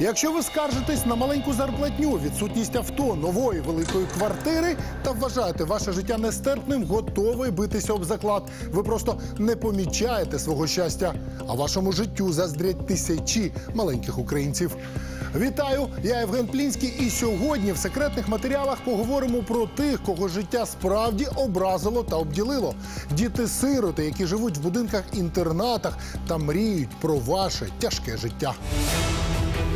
Якщо ви скаржитесь на маленьку зарплатню, відсутність авто, нової великої квартири та вважаєте ваше життя нестерпним, готовий битися об заклад. Ви просто не помічаєте свого щастя, а вашому життю заздрять тисячі маленьких українців. Вітаю! Я Євген Плінський, і сьогодні в секретних матеріалах поговоримо про тих, кого життя справді образило та обділило. Діти-сироти, які живуть в будинках інтернатах та мріють про ваше тяжке життя.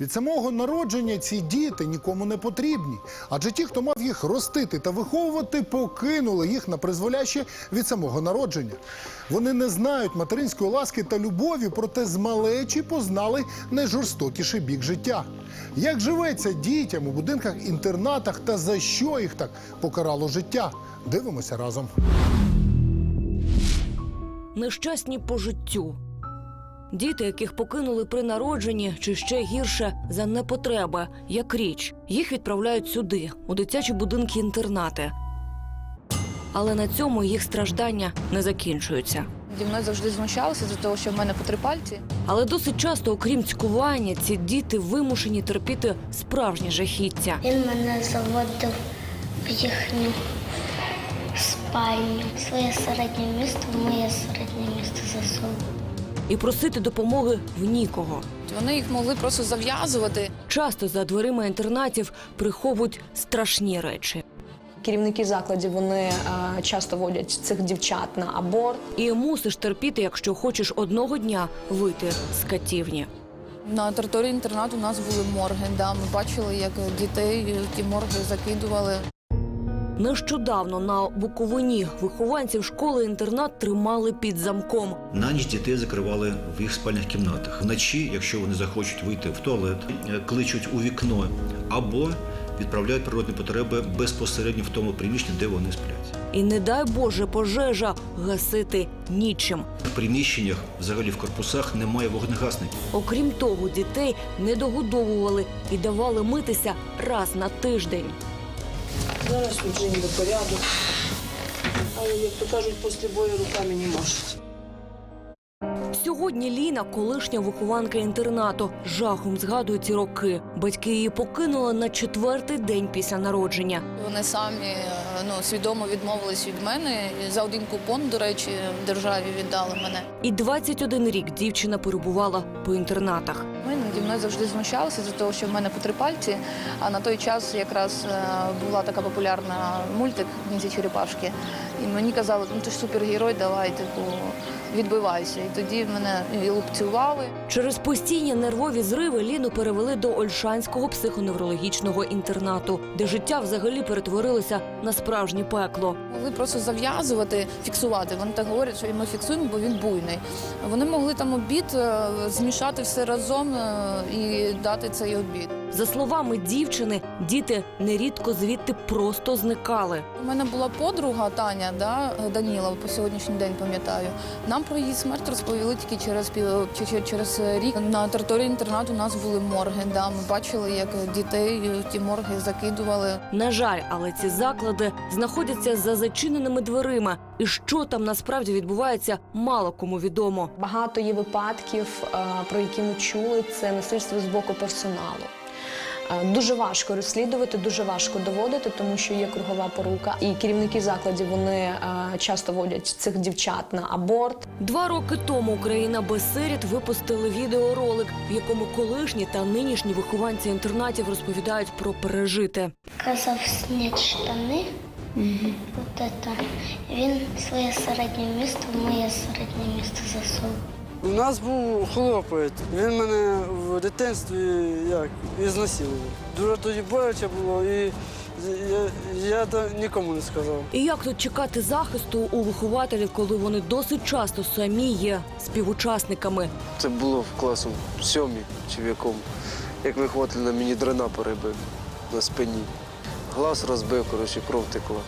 Від самого народження ці діти нікому не потрібні, адже ті, хто мав їх ростити та виховувати, покинули їх на призволяще від самого народження. Вони не знають материнської ласки та любові, проте з малечі познали найжорстокіший бік життя. Як живеться дітям у будинках інтернатах та за що їх так покарало життя? Дивимося разом. нещасні по життю. Діти, яких покинули при народженні, чи ще гірше за непотреби, як річ, їх відправляють сюди, у дитячі будинки інтернати. Але на цьому їх страждання не закінчуються. Зі мною завжди знущалися за того, що в мене по три пальці. Але досить часто, окрім цькування, ці діти вимушені терпіти справжні жахіття. Він мене заводив в їхню спальню. Своє середнє місто, моє середнє місто засунув. І просити допомоги в нікого. Вони їх могли просто зав'язувати. Часто за дверима інтернатів приховують страшні речі. Керівники закладів вони е, часто водять цих дівчат на аборт. І мусиш терпіти, якщо хочеш одного дня вийти з катівні. На території інтернату у нас були морги. Да, ми бачили, як дітей ті морги закидували. Нещодавно на Буковині вихованців школи-інтернат тримали під замком. На ніч дітей закривали в їх спальних кімнатах. Вночі, якщо вони захочуть вийти в туалет, е, кличуть у вікно або відправляють природні потреби безпосередньо в тому приміщенні, де вони сплять. І не дай Боже пожежа гасити нічим. В приміщеннях, взагалі в корпусах, немає вогнегасників. Окрім того, дітей не догодовували і давали митися раз на тиждень. Зараз тут же ніби порядок. Але, як то кажуть, після бою руками не машуть. Сьогодні Ліна, колишня вихованка інтернату, жахом згадує ці роки. Батьки її покинули на четвертий день після народження. Вони самі е, ну, свідомо відмовились від мене. За один купон, до речі, в державі віддали мене. І 21 рік дівчина перебувала по інтернатах. Ми мною завжди знущалися за того, що в мене по три пальці. А на той час якраз е, була така популярна мультик «Князі Черепашки. І мені казали, ну ти ж супергерой, давай, типу, відбивайся. І тоді мене і лупцювали. Через постійні нервові зриви Ліну перевели до Ольшанського психоневрологічного інтернату, де життя взагалі перетворилося на справжнє пекло. Могли просто зав'язувати, фіксувати. Вони так говорять, що ми фіксуємо, бо він буйний. Вони могли там обід е, змішати все разом е, і дати цей обід. За словами дівчини, діти нерідко звідти просто зникали. У мене була подруга Таня, да, Даніла, по сьогоднішній день пам'ятаю. Нам про її смерть розповіли тільки через через рік. На території інтернату у нас були морги. Да, ми бачили, як дітей ті морги закидували. На жаль, але ці заклади знаходяться за зачиненими дверима, і що там насправді відбувається, мало кому відомо. Багато є випадків, е, про які ми чули, це насильство з боку персоналу. Е, Дуже важко розслідувати, дуже важко доводити, тому що є кругова порука. І керівники закладів вони е, часто водять цих дівчат на аборт. Два роки тому Україна без сиріт випустили відеоролик, в якому колишні та нинішні вихованці інтернатів розповідають про пережите. Казав снять штани. От это. Він своє середнє місто, моє середнє місто засунув. У нас був хлопець. Він мене в дитинстві як ізнасилував. Дуже тоді боляче було, і я, я то нікому не сказав. І як тут чекати захисту у вихователів, коли вони досить часто самі є співучасниками? Це було в класу сьомій чи в якому. Як вихователь на мені дрена перебив на спині. Глаз розбив, коротше, кров текла.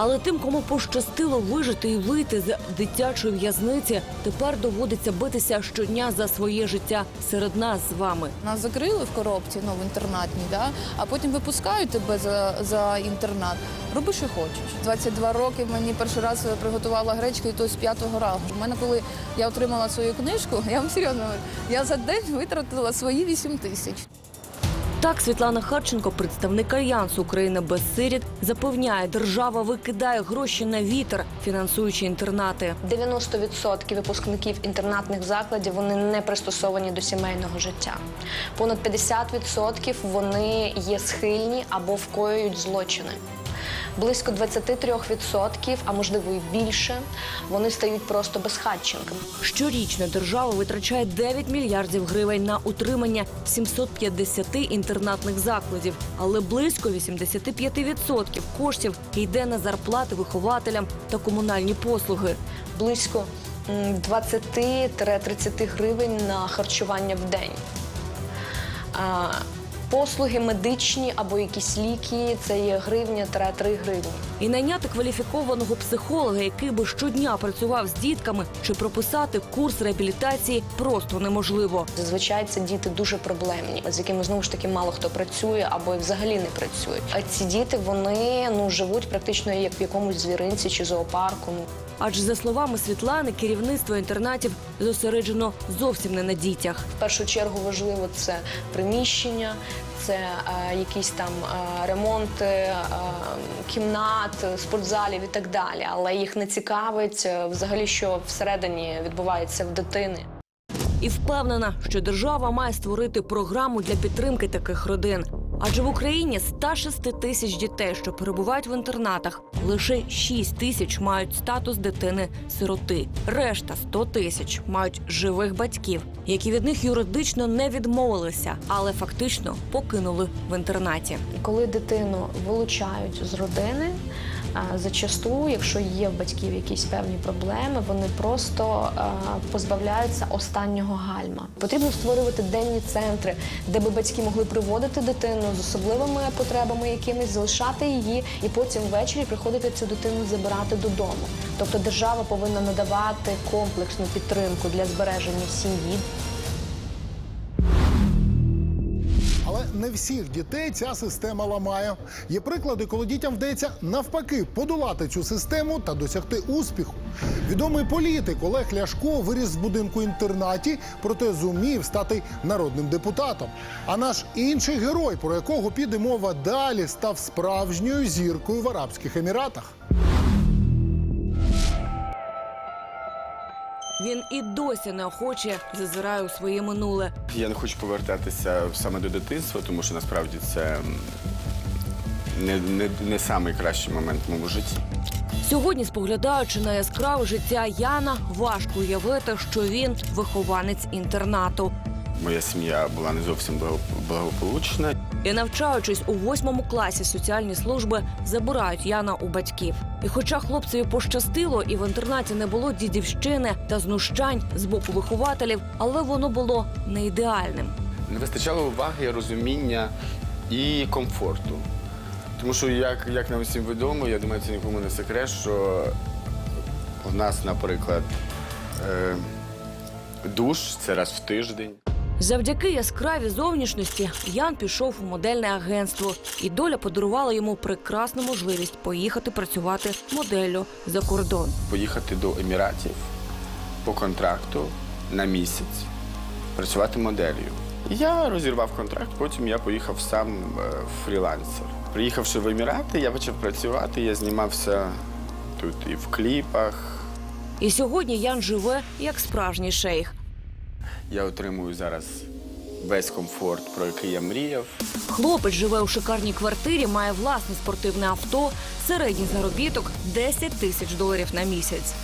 Але тим, кому пощастило вижити і вийти з дитячої в'язниці, тепер доводиться битися щодня за своє життя серед нас з вами. Нас закрили в коробці, ну в інтернатній, да? а потім випускають тебе за, за інтернат. Роби, що хочеш. 22 роки мені перший раз приготувала гречку, і то з п'ятого разу. У мене, коли я отримала свою книжку, я вам серйозно я за день витратила свої 8 тисяч. Так, Світлана Харченко, представник Альянсу України без сиріт, запевняє, держава викидає гроші на вітер, фінансуючи інтернати. 90% випускників інтернатних закладів вони не пристосовані до сімейного життя. Понад 50% вони є схильні або вкоюють злочини. Близько 23%, а можливо і більше, вони стають просто безхатченками. Щорічно держава витрачає 9 мільярдів гривень на утримання 750 інтернатних закладів, але близько 85% коштів йде на зарплати вихователям та комунальні послуги. Близько м, 20-30 гривень на харчування в день. Послуги медичні або якісь ліки це є гривня 3 гривні. І найняти кваліфікованого психолога, який би щодня працював з дітками, чи прописати курс реабілітації просто неможливо. Зазвичай це діти дуже проблемні, з якими знову ж таки мало хто працює або і взагалі не працюють. А ці діти вони ну живуть практично як в якомусь звіринці чи зоопарку. Адже за словами Світлани, керівництво інтернатів зосереджено зовсім не на дітях. В першу чергу важливо це приміщення, це е, якісь там е, ремонти е, кімнат, спортзалів і так далі. Але їх не цікавить е, взагалі, що всередині відбувається в дитини. І впевнена, що держава має створити програму для підтримки таких родин. Адже в Україні 106 тисяч дітей, що перебувають в інтернатах, лише 6 тисяч мають статус дитини-сироти. Решта 100 тисяч мають живих батьків, які від них юридично не відмовилися, але фактично покинули в інтернаті. Коли дитину вилучають з родини, зачасту, якщо є в батьків якісь певні проблеми, вони просто позбавляються останнього гальма. Потрібно створювати денні центри, де би батьки могли приводити дитину з особливими потребами якимись, залишати її, і потім ввечері приходити цю дитину забирати додому. Тобто держава повинна надавати комплексну підтримку для збереження сім'ї, не всіх дітей ця система ламає. Є приклади, коли дітям вдається навпаки подолати цю систему та досягти успіху. Відомий політик Олег Ляшко виріс в будинку інтернаті, проте зумів стати народним депутатом. А наш інший герой, про якого піде мова далі, став справжньою зіркою в Арабських Еміратах. Він і досі неохоче зазирає у своє минуле. Я не хочу повертатися саме до дитинства, тому що насправді це не, не, не самий кращий момент в моєму житті. Сьогодні, споглядаючи на яскраве життя Яна, важко уявити, що він вихованець інтернату. Моя сім'я була не зовсім благо- благополучна. І навчаючись у восьмому класі соціальні служби забирають Яна у батьків. І хоча хлопцеві пощастило, і в інтернаті не було дідівщини та знущань з боку вихователів, але воно було не ідеальним. Не вистачало уваги, розуміння і комфорту. Тому що, як, як нам всім відомо, я думаю, це нікому не секрет, що у нас, наприклад, е, душ це раз в тиждень. Завдяки яскравій зовнішності Ян пішов у модельне агентство, і доля подарувала йому прекрасну можливість поїхати працювати моделлю за кордон. Поїхати до Еміратів по контракту на місяць, працювати моделлю. Я розірвав контракт, потім я поїхав сам е, фрілансер. Приїхавши в Емірати, я почав працювати, я знімався тут і в кліпах. І сьогодні Ян живе як справжній шейх. Я отримую зараз весь комфорт, про який я мріяв. Хлопець живе у шикарній квартирі, має власне спортивне авто, середній заробіток 10 тисяч доларів на місяць.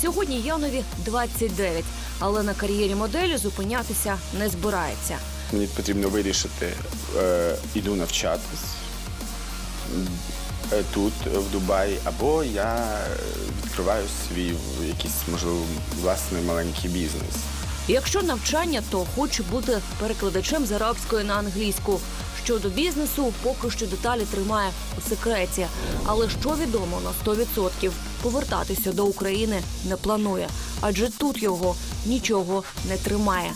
Сьогодні Янові 29, але на кар'єрі моделі зупинятися не збирається. Мені потрібно вирішити, е, іду навчатись е, тут, в Дубаї, або я відкриваю свій якийсь, можливо, власний маленький бізнес. Якщо навчання, то хочу бути перекладачем з арабської на англійську. Щодо бізнесу, поки що деталі тримає у секреті. Але що відомо на 100%, повертатися до України не планує, адже тут його нічого не тримає.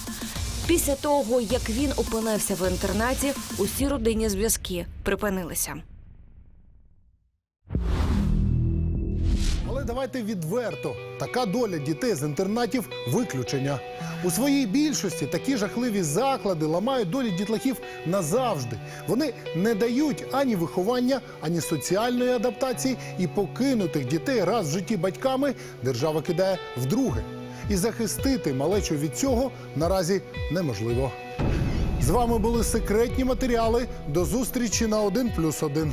Після того, як він опинився в інтернаті, усі родинні зв'язки припинилися. Давайте відверто. Така доля дітей з інтернатів виключення. У своїй більшості такі жахливі заклади ламають долі дітлахів назавжди. Вони не дають ані виховання, ані соціальної адаптації, і покинутих дітей раз в житті батьками держава кидає вдруге. І захистити малечу від цього наразі неможливо. З вами були секретні матеріали. До зустрічі на 1+,1.